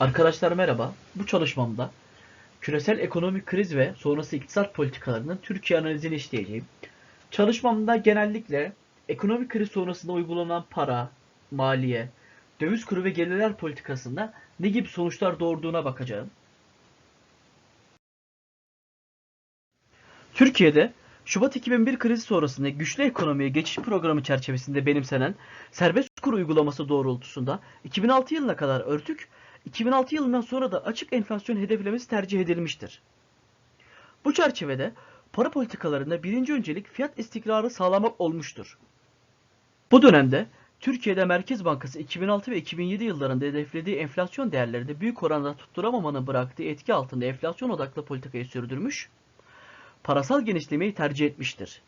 Arkadaşlar merhaba. Bu çalışmamda küresel ekonomik kriz ve sonrası iktisat politikalarının Türkiye analizini işleyeceğim. Çalışmamda genellikle ekonomik kriz sonrasında uygulanan para, maliye, döviz kuru ve gelirler politikasında ne gibi sonuçlar doğurduğuna bakacağım. Türkiye'de Şubat 2001 krizi sonrasında güçlü ekonomiye geçiş programı çerçevesinde benimsenen serbest kur uygulaması doğrultusunda 2006 yılına kadar örtük, 2006 yılından sonra da açık enflasyon hedeflemesi tercih edilmiştir. Bu çerçevede para politikalarında birinci öncelik fiyat istikrarı sağlamak olmuştur. Bu dönemde Türkiye'de Merkez Bankası 2006 ve 2007 yıllarında hedeflediği enflasyon değerlerinde büyük oranda tutturamamanın bıraktığı etki altında enflasyon odaklı politikayı sürdürmüş, parasal genişlemeyi tercih etmiştir.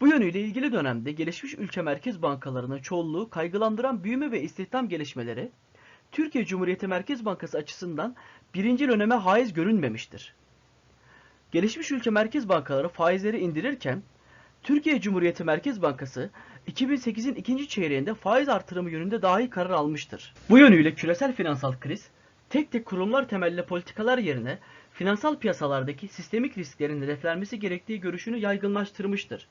Bu yönüyle ilgili dönemde gelişmiş ülke merkez bankalarının çoğunluğu kaygılandıran büyüme ve istihdam gelişmeleri, Türkiye Cumhuriyeti Merkez Bankası açısından birinci öneme haiz görünmemiştir. Gelişmiş ülke merkez bankaları faizleri indirirken, Türkiye Cumhuriyeti Merkez Bankası 2008'in ikinci çeyreğinde faiz artırımı yönünde dahi karar almıştır. Bu yönüyle küresel finansal kriz, tek tek kurumlar temelli politikalar yerine finansal piyasalardaki sistemik risklerin hedeflenmesi gerektiği görüşünü yaygınlaştırmıştır.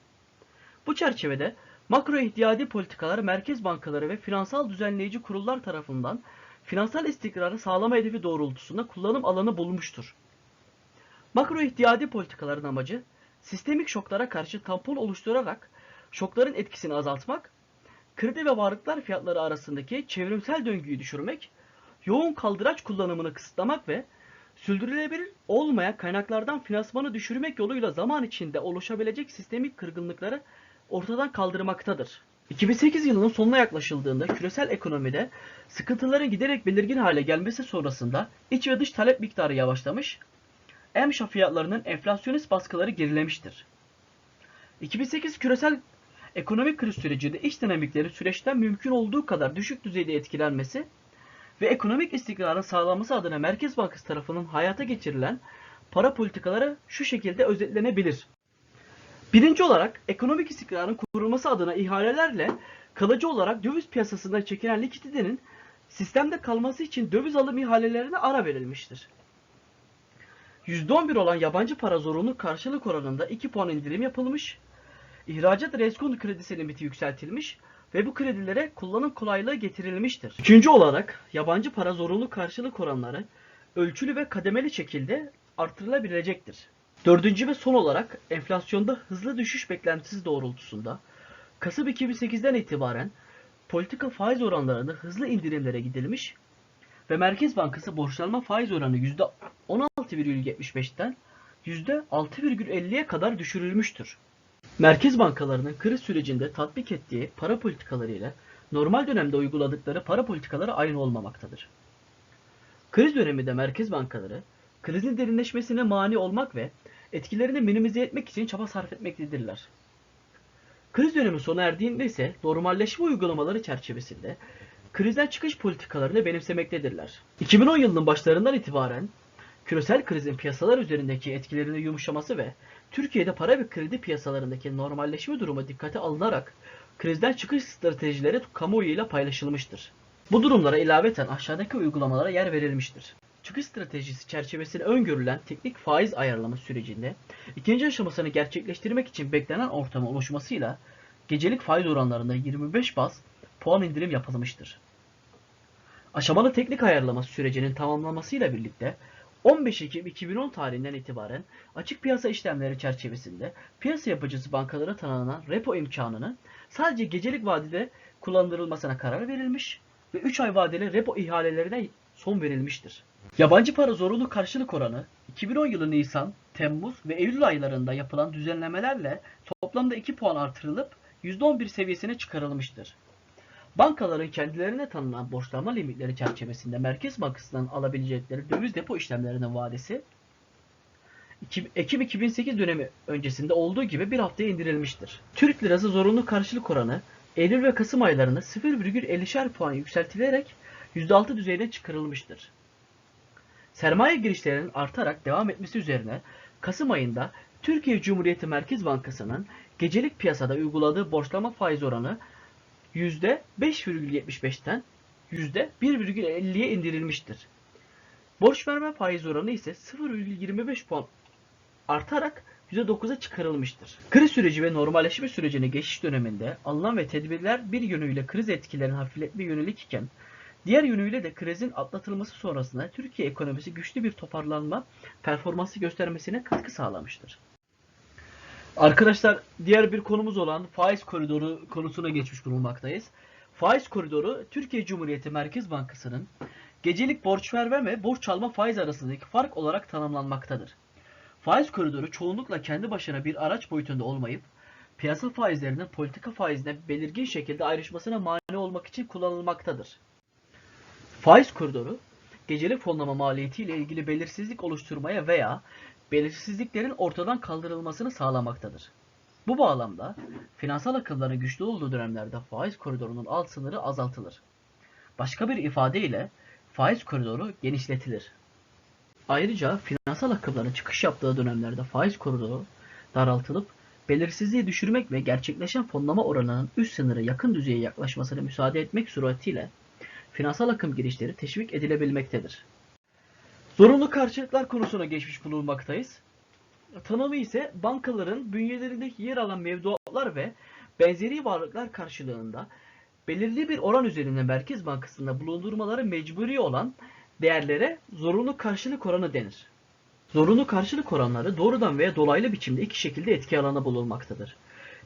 Bu çerçevede makro ihtiyadi politikalar merkez bankaları ve finansal düzenleyici kurullar tarafından finansal istikrarı sağlama hedefi doğrultusunda kullanım alanı bulmuştur. Makro ihtiyadi politikaların amacı sistemik şoklara karşı tampon oluşturarak şokların etkisini azaltmak, kredi ve varlıklar fiyatları arasındaki çevrimsel döngüyü düşürmek, yoğun kaldıraç kullanımını kısıtlamak ve sürdürülebilir olmayan kaynaklardan finansmanı düşürmek yoluyla zaman içinde oluşabilecek sistemik kırgınlıkları ortadan kaldırmaktadır. 2008 yılının sonuna yaklaşıldığında küresel ekonomide sıkıntıların giderek belirgin hale gelmesi sonrasında iç ve dış talep miktarı yavaşlamış, emşa fiyatlarının enflasyonist baskıları gerilemiştir. 2008 küresel ekonomik kriz sürecinde iç dinamikleri süreçten mümkün olduğu kadar düşük düzeyde etkilenmesi ve ekonomik istikrarın sağlanması adına Merkez Bankası tarafından hayata geçirilen para politikaları şu şekilde özetlenebilir. Birinci olarak ekonomik istikrarın kurulması adına ihalelerle kalıcı olarak döviz piyasasından çekilen likiditenin sistemde kalması için döviz alım ihalelerine ara verilmiştir. %11 olan yabancı para zorunlu karşılık oranında 2 puan indirim yapılmış, ihracat reskont kredisi limiti yükseltilmiş ve bu kredilere kullanım kolaylığı getirilmiştir. Üçüncü olarak yabancı para zorunlu karşılık oranları ölçülü ve kademeli şekilde artırılabilecektir. Dördüncü ve son olarak enflasyonda hızlı düşüş beklentisi doğrultusunda Kasım 2008'den itibaren politika faiz oranlarında hızlı indirimlere gidilmiş ve Merkez Bankası borçlanma faiz oranı %16,75'ten %6,50'ye kadar düşürülmüştür. Merkez bankalarının kriz sürecinde tatbik ettiği para politikaları ile normal dönemde uyguladıkları para politikaları aynı olmamaktadır. Kriz döneminde merkez bankaları krizin derinleşmesine mani olmak ve etkilerini minimize etmek için çaba sarf etmektedirler. Kriz dönemi sona erdiğinde ise normalleşme uygulamaları çerçevesinde krizden çıkış politikalarını benimsemektedirler. 2010 yılının başlarından itibaren küresel krizin piyasalar üzerindeki etkilerinin yumuşaması ve Türkiye'de para ve kredi piyasalarındaki normalleşme durumu dikkate alınarak krizden çıkış stratejileri kamuoyuyla paylaşılmıştır. Bu durumlara ilaveten aşağıdaki uygulamalara yer verilmiştir. Çıkış stratejisi çerçevesinde öngörülen teknik faiz ayarlama sürecinde ikinci aşamasını gerçekleştirmek için beklenen ortamın oluşmasıyla gecelik faiz oranlarında 25 baz puan indirim yapılmıştır. Aşamalı teknik ayarlama sürecinin tamamlanmasıyla birlikte 15 Ekim 2010 tarihinden itibaren açık piyasa işlemleri çerçevesinde piyasa yapıcısı bankalara tanınan repo imkanının sadece gecelik vadede kullandırılmasına karar verilmiş ve 3 ay vadeli repo ihalelerine son verilmiştir. Yabancı para zorunlu karşılık oranı 2010 yılı Nisan, Temmuz ve Eylül aylarında yapılan düzenlemelerle toplamda 2 puan artırılıp %11 seviyesine çıkarılmıştır. Bankaların kendilerine tanınan borçlanma limitleri çerçevesinde Merkez Bankası'ndan alabilecekleri döviz depo işlemlerinin vadesi Ekim 2008 dönemi öncesinde olduğu gibi bir haftaya indirilmiştir. Türk lirası zorunlu karşılık oranı Eylül ve Kasım aylarında 0,50'şer puan yükseltilerek %6 düzeyine çıkarılmıştır. Sermaye girişlerinin artarak devam etmesi üzerine Kasım ayında Türkiye Cumhuriyeti Merkez Bankası'nın gecelik piyasada uyguladığı borçlama faiz oranı %5,75'ten %1,50'ye indirilmiştir. Borç verme faiz oranı ise 0,25 puan artarak %9'a çıkarılmıştır. Kriz süreci ve normalleşme sürecine geçiş döneminde alınan ve tedbirler bir yönüyle kriz etkilerini hafifletme yönelik iken diğer yönüyle de krizin atlatılması sonrasında Türkiye ekonomisi güçlü bir toparlanma performansı göstermesine katkı sağlamıştır. Arkadaşlar diğer bir konumuz olan faiz koridoru konusuna geçmiş bulunmaktayız. Faiz koridoru Türkiye Cumhuriyeti Merkez Bankası'nın gecelik borç verme ve borç alma faiz arasındaki fark olarak tanımlanmaktadır. Faiz koridoru çoğunlukla kendi başına bir araç boyutunda olmayıp piyasa faizlerinin politika faizine belirgin şekilde ayrışmasına mani olmak için kullanılmaktadır. Faiz koridoru gecelik fonlama maliyetiyle ilgili belirsizlik oluşturmaya veya belirsizliklerin ortadan kaldırılmasını sağlamaktadır. Bu bağlamda finansal akımların güçlü olduğu dönemlerde faiz koridorunun alt sınırı azaltılır. Başka bir ifadeyle faiz koridoru genişletilir. Ayrıca finansal akımların çıkış yaptığı dönemlerde faiz koridoru daraltılıp belirsizliği düşürmek ve gerçekleşen fonlama oranının üst sınırı yakın düzeye yaklaşmasına müsaade etmek suretiyle finansal akım girişleri teşvik edilebilmektedir. Zorunlu karşılıklar konusuna geçmiş bulunmaktayız. Tanımı ise bankaların bünyelerindeki yer alan mevduatlar ve benzeri varlıklar karşılığında belirli bir oran üzerinde Merkez Bankası'nda bulundurmaları mecburi olan değerlere zorunlu karşılık oranı denir. Zorunlu karşılık oranları doğrudan veya dolaylı biçimde iki şekilde etki alanı bulunmaktadır.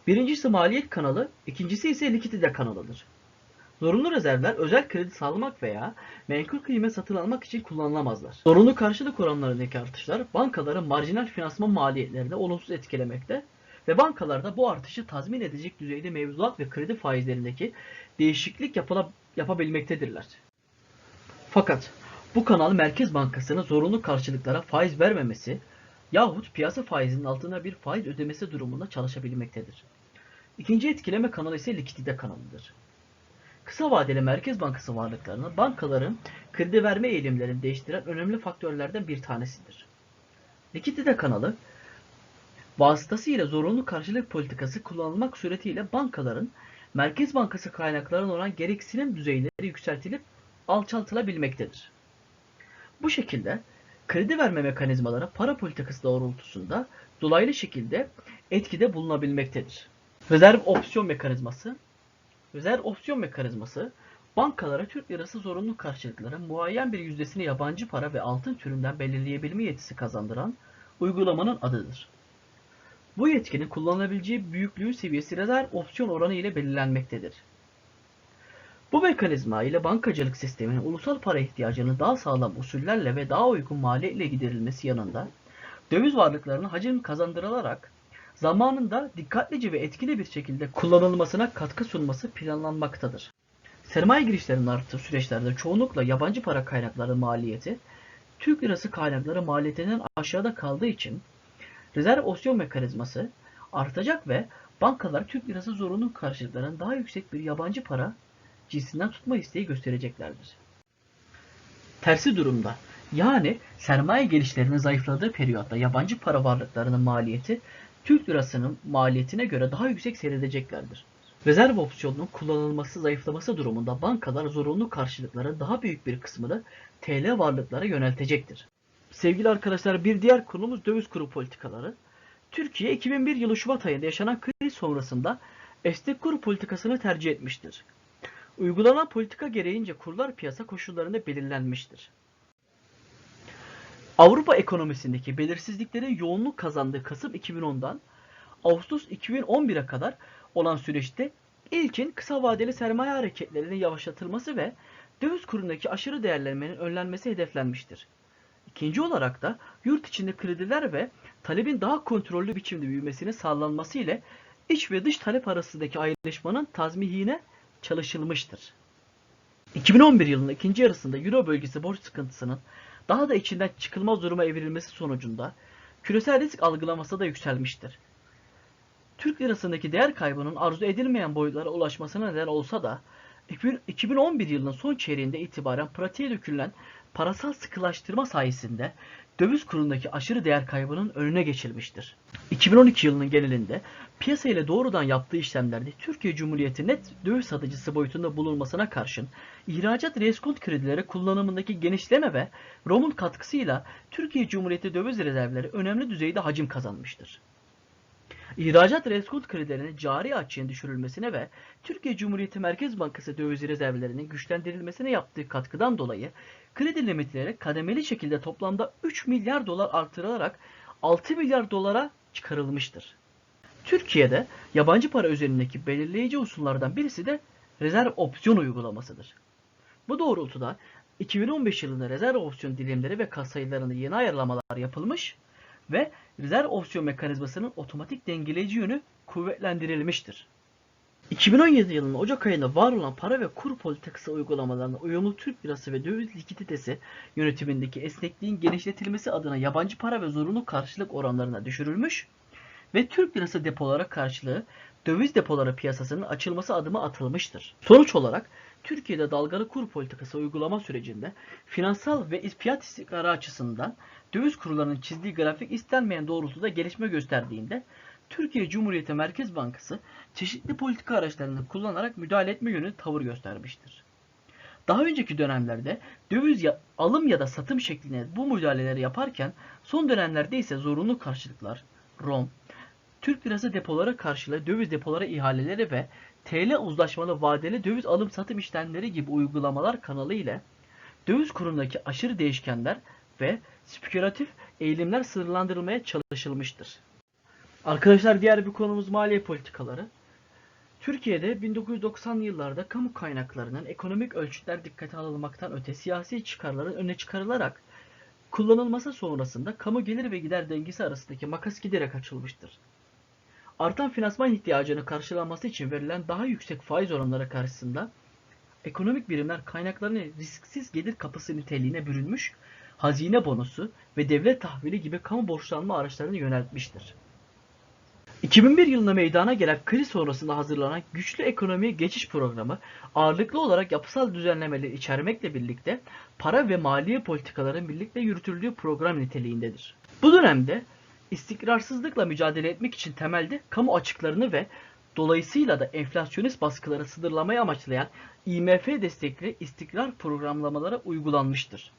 Birincisi maliyet kanalı, ikincisi ise likidite kanalıdır. Zorunlu rezervler özel kredi sağlamak veya menkul kıymet satın almak için kullanılamazlar. Zorunlu karşılık oranlarındaki artışlar bankaların marjinal finansman maliyetlerini olumsuz etkilemekte ve bankalarda bu artışı tazmin edecek düzeyde mevduat ve kredi faizlerindeki değişiklik yapabilmektedirler. Fakat bu kanal Merkez Bankası'nın zorunlu karşılıklara faiz vermemesi yahut piyasa faizinin altına bir faiz ödemesi durumunda çalışabilmektedir. İkinci etkileme kanalı ise likidite kanalıdır. Kısa vadeli Merkez Bankası varlıklarını bankaların kredi verme eğilimlerini değiştiren önemli faktörlerden bir tanesidir. Likidite kanalı vasıtasıyla zorunlu karşılık politikası kullanılmak suretiyle bankaların Merkez Bankası kaynaklarına olan gereksinim düzeyleri yükseltilip alçaltılabilmektedir. Bu şekilde kredi verme mekanizmaları para politikası doğrultusunda dolaylı şekilde etkide bulunabilmektedir. Rezerv opsiyon mekanizması Rezerv opsiyon mekanizması bankalara Türk lirası zorunlu karşılıkları muayyen bir yüzdesini yabancı para ve altın türünden belirleyebilme yetisi kazandıran uygulamanın adıdır. Bu yetkinin kullanılabileceği büyüklüğün seviyesi rezerv opsiyon oranı ile belirlenmektedir. Bu mekanizma ile bankacılık sisteminin ulusal para ihtiyacının daha sağlam usullerle ve daha uygun maliyetle giderilmesi yanında döviz varlıklarına hacim kazandırılarak zamanında dikkatlice ve etkili bir şekilde kullanılmasına katkı sunması planlanmaktadır. Sermaye girişlerinin arttığı süreçlerde çoğunlukla yabancı para kaynakları maliyeti Türk lirası kaynakları maliyetinden aşağıda kaldığı için rezerv opsiyon mekanizması artacak ve bankalar Türk lirası zorunlu karşılıklarının daha yüksek bir yabancı para cinsinden tutma isteği göstereceklerdir. Tersi durumda yani sermaye gelişlerinin zayıfladığı periyotta yabancı para varlıklarının maliyeti Türk lirasının maliyetine göre daha yüksek seyredeceklerdir. Rezerv opsiyonunun kullanılması zayıflaması durumunda bankalar zorunlu karşılıkların daha büyük bir kısmını TL varlıklara yöneltecektir. Sevgili arkadaşlar bir diğer konumuz döviz kuru politikaları. Türkiye 2001 yılı Şubat ayında yaşanan kriz sonrasında esnek kur politikasını tercih etmiştir. Uygulanan politika gereğince kurlar piyasa koşullarında belirlenmiştir. Avrupa ekonomisindeki belirsizliklerin yoğunluk kazandığı Kasım 2010'dan Ağustos 2011'e kadar olan süreçte ilkin kısa vadeli sermaye hareketlerinin yavaşlatılması ve döviz kurundaki aşırı değerlenmenin önlenmesi hedeflenmiştir. İkinci olarak da yurt içinde krediler ve talebin daha kontrollü biçimde büyümesinin sağlanması ile iç ve dış talep arasındaki ayrışmanın tazmihine çalışılmıştır. 2011 yılının ikinci yarısında Euro bölgesi borç sıkıntısının daha da içinden çıkılmaz duruma evrilmesi sonucunda küresel risk algılaması da yükselmiştir. Türk lirasındaki değer kaybının arzu edilmeyen boyutlara ulaşmasına neden olsa da 2000 2011 yılının son çeyreğinde itibaren pratiğe dökülen parasal sıkılaştırma sayesinde döviz kurundaki aşırı değer kaybının önüne geçilmiştir. 2012 yılının genelinde piyasa ile doğrudan yaptığı işlemlerde Türkiye Cumhuriyeti net döviz satıcısı boyutunda bulunmasına karşın ihracat reskont kredileri kullanımındaki genişleme ve ROM'un katkısıyla Türkiye Cumhuriyeti döviz rezervleri önemli düzeyde hacim kazanmıştır. İhracat reskont kredilerinin cari açığın düşürülmesine ve Türkiye Cumhuriyeti Merkez Bankası döviz rezervlerinin güçlendirilmesine yaptığı katkıdan dolayı kredi limitleri kademeli şekilde toplamda 3 milyar dolar artırılarak 6 milyar dolara çıkarılmıştır. Türkiye'de yabancı para üzerindeki belirleyici unsurlardan birisi de rezerv opsiyon uygulamasıdır. Bu doğrultuda 2015 yılında rezerv opsiyon dilimleri ve katsayılarında yeni ayarlamalar yapılmış ve rezerv opsiyon mekanizmasının otomatik dengeleyici yönü kuvvetlendirilmiştir. 2017 yılının Ocak ayında var olan para ve kur politikası uygulamalarına uyumlu Türk lirası ve döviz likiditesi yönetimindeki esnekliğin genişletilmesi adına yabancı para ve zorunlu karşılık oranlarına düşürülmüş ve Türk lirası depolara karşılığı döviz depoları piyasasının açılması adımı atılmıştır. Sonuç olarak Türkiye'de dalgalı kur politikası uygulama sürecinde finansal ve fiyat istikrarı açısından döviz kurlarının çizdiği grafik istenmeyen doğrultuda gelişme gösterdiğinde Türkiye Cumhuriyeti Merkez Bankası çeşitli politika araçlarını kullanarak müdahale etme yönü tavır göstermiştir. Daha önceki dönemlerde döviz ya, alım ya da satım şeklinde bu müdahaleleri yaparken son dönemlerde ise zorunlu karşılıklar, ROM, Türk lirası depolara karşılığı döviz depolara ihaleleri ve TL uzlaşmalı vadeli döviz alım satım işlemleri gibi uygulamalar kanalı ile döviz kurundaki aşırı değişkenler ve spekülatif eğilimler sınırlandırılmaya çalışılmıştır. Arkadaşlar diğer bir konumuz maliye politikaları. Türkiye'de 1990'lı yıllarda kamu kaynaklarının ekonomik ölçütler dikkate alınmaktan öte siyasi çıkarların öne çıkarılarak kullanılması sonrasında kamu gelir ve gider dengesi arasındaki makas giderek açılmıştır. Artan finansman ihtiyacını karşılanması için verilen daha yüksek faiz oranları karşısında ekonomik birimler kaynaklarını risksiz gelir kapısı niteliğine bürünmüş, hazine bonosu ve devlet tahvili gibi kamu borçlanma araçlarını yöneltmiştir. 2001 yılında meydana gelen kriz sonrasında hazırlanan güçlü ekonomiye geçiş programı ağırlıklı olarak yapısal düzenlemeleri içermekle birlikte para ve maliye politikaların birlikte yürütüldüğü program niteliğindedir. Bu dönemde istikrarsızlıkla mücadele etmek için temelde kamu açıklarını ve dolayısıyla da enflasyonist baskıları sınırlamayı amaçlayan IMF destekli istikrar programlamaları uygulanmıştır.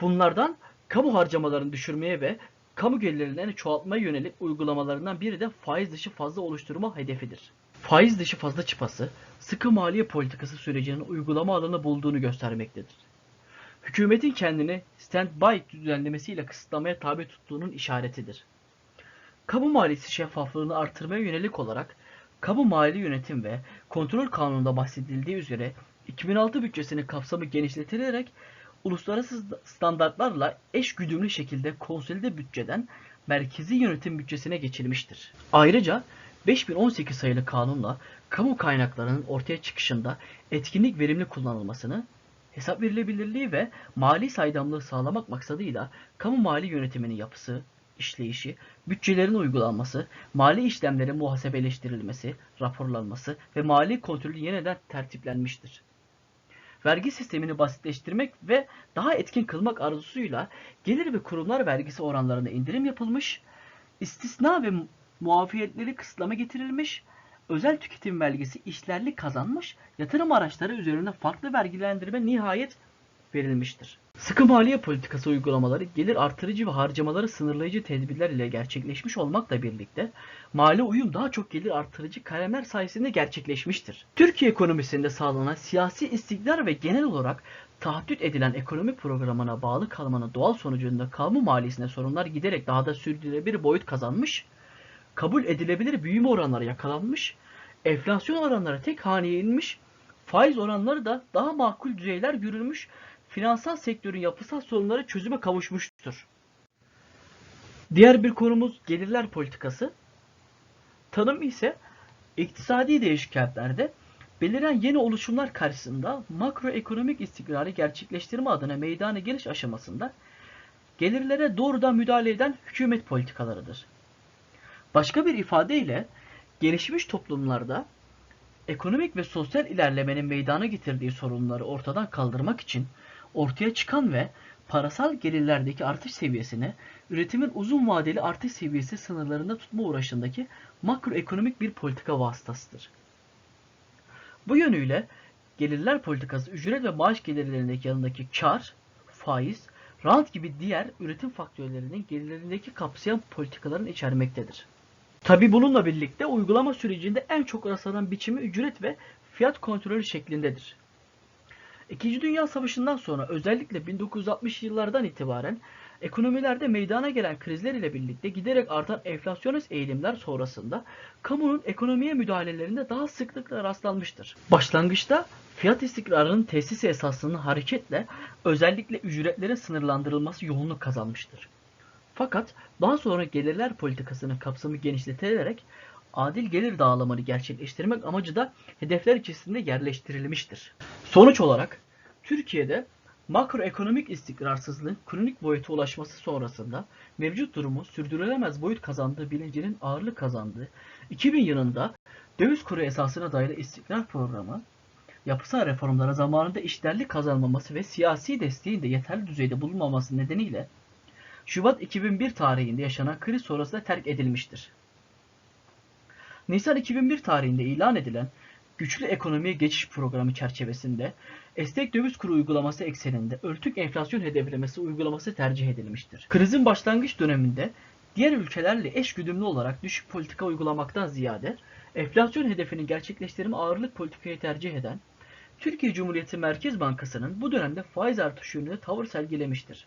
Bunlardan kamu harcamalarını düşürmeye ve kamu gelirlerini çoğaltmaya yönelik uygulamalarından biri de faiz dışı fazla oluşturma hedefidir. Faiz dışı fazla çıpası, sıkı maliye politikası sürecinin uygulama alanı bulduğunu göstermektedir. Hükümetin kendini stand-by düzenlemesiyle kısıtlamaya tabi tuttuğunun işaretidir. Kamu maliyesi şeffaflığını artırmaya yönelik olarak Kamu Mali Yönetim ve Kontrol Kanunu'nda bahsedildiği üzere 2006 bütçesinin kapsamı genişletilerek uluslararası standartlarla eş güdümlü şekilde konsolide bütçeden merkezi yönetim bütçesine geçilmiştir. Ayrıca 5018 sayılı kanunla kamu kaynaklarının ortaya çıkışında etkinlik verimli kullanılmasını, hesap verilebilirliği ve mali saydamlığı sağlamak maksadıyla kamu mali yönetiminin yapısı, işleyişi, bütçelerin uygulanması, mali işlemlerin muhasebeleştirilmesi, raporlanması ve mali kontrolü yeniden tertiplenmiştir. Vergi sistemini basitleştirmek ve daha etkin kılmak arzusuyla gelir ve kurumlar vergisi oranlarında indirim yapılmış, istisna ve muafiyetleri kısıtlama getirilmiş, özel tüketim vergisi işlerlik kazanmış, yatırım araçları üzerinde farklı vergilendirme nihayet verilmiştir. Sıkı maliye politikası uygulamaları gelir artırıcı ve harcamaları sınırlayıcı tedbirler ile gerçekleşmiş olmakla birlikte mali uyum daha çok gelir artırıcı kalemler sayesinde gerçekleşmiştir. Türkiye ekonomisinde sağlanan siyasi istikrar ve genel olarak taahhüt edilen ekonomi programına bağlı kalmanın doğal sonucunda kamu maliyesinde sorunlar giderek daha da sürdürülebilir boyut kazanmış, kabul edilebilir büyüme oranları yakalanmış, enflasyon oranları tek haneye inmiş, faiz oranları da daha makul düzeyler görülmüş finansal sektörün yapısal sorunları çözüme kavuşmuştur. Diğer bir konumuz gelirler politikası. Tanım ise iktisadi değişkenlerde beliren yeni oluşumlar karşısında makroekonomik istikrarı gerçekleştirme adına meydana geliş aşamasında gelirlere doğrudan müdahale eden hükümet politikalarıdır. Başka bir ifadeyle gelişmiş toplumlarda Ekonomik ve sosyal ilerlemenin meydana getirdiği sorunları ortadan kaldırmak için ortaya çıkan ve parasal gelirlerdeki artış seviyesini üretimin uzun vadeli artış seviyesi sınırlarında tutma uğraşındaki makroekonomik bir politika vasıtasıdır. Bu yönüyle gelirler politikası ücret ve maaş gelirlerindeki yanındaki kar, faiz, rant gibi diğer üretim faktörlerinin gelirlerindeki kapsayan politikaların içermektedir. Tabi bununla birlikte uygulama sürecinde en çok rastlanan biçimi ücret ve fiyat kontrolü şeklindedir. İkinci Dünya Savaşı'ndan sonra özellikle 1960 yıllardan itibaren ekonomilerde meydana gelen krizler ile birlikte giderek artan enflasyonist eğilimler sonrasında kamunun ekonomiye müdahalelerinde daha sıklıkla rastlanmıştır. Başlangıçta fiyat istikrarının tesisi esasının hareketle özellikle ücretlerin sınırlandırılması yolunu kazanmıştır. Fakat daha sonra gelirler politikasının kapsamı genişletilerek adil gelir dağılımını gerçekleştirmek amacı da hedefler içerisinde yerleştirilmiştir. Sonuç olarak Türkiye'de makroekonomik istikrarsızlığın kronik boyuta ulaşması sonrasında mevcut durumu sürdürülemez boyut kazandığı bilincinin ağırlık kazandığı 2000 yılında döviz kuru esasına dayalı istikrar programı yapısal reformlara zamanında işlerlik kazanmaması ve siyasi desteğin de yeterli düzeyde bulunmaması nedeniyle Şubat 2001 tarihinde yaşanan kriz sonrasında terk edilmiştir. Nisan 2001 tarihinde ilan edilen güçlü ekonomiye geçiş programı çerçevesinde esnek döviz kuru uygulaması ekseninde örtük enflasyon hedeflemesi uygulaması tercih edilmiştir. Krizin başlangıç döneminde diğer ülkelerle eş güdümlü olarak düşük politika uygulamaktan ziyade enflasyon hedefinin gerçekleştirme ağırlık politikayı tercih eden Türkiye Cumhuriyeti Merkez Bankası'nın bu dönemde faiz artışı yönünde tavır sergilemiştir.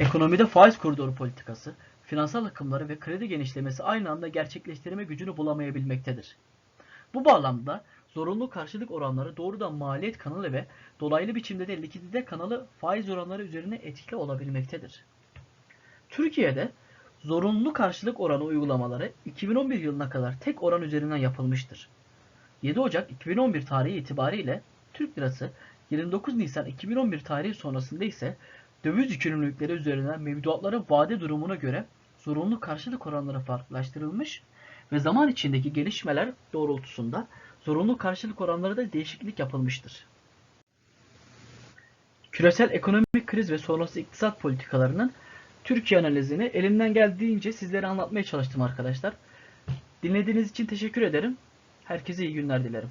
Ekonomide faiz koridoru politikası, finansal akımları ve kredi genişlemesi aynı anda gerçekleştirme gücünü bulamayabilmektedir. Bu bağlamda zorunlu karşılık oranları doğrudan maliyet kanalı ve dolaylı biçimde de likidite kanalı faiz oranları üzerine etkili olabilmektedir. Türkiye'de zorunlu karşılık oranı uygulamaları 2011 yılına kadar tek oran üzerinden yapılmıştır. 7 Ocak 2011 tarihi itibariyle Türk lirası 29 Nisan 2011 tarihi sonrasında ise döviz yükümlülükleri üzerinden mevduatların vade durumuna göre zorunlu karşılık oranları farklılaştırılmış ve zaman içindeki gelişmeler doğrultusunda zorunlu karşılık oranları da değişiklik yapılmıştır. Küresel ekonomik kriz ve sonrası iktisat politikalarının Türkiye analizini elimden geldiğince sizlere anlatmaya çalıştım arkadaşlar. Dinlediğiniz için teşekkür ederim. Herkese iyi günler dilerim.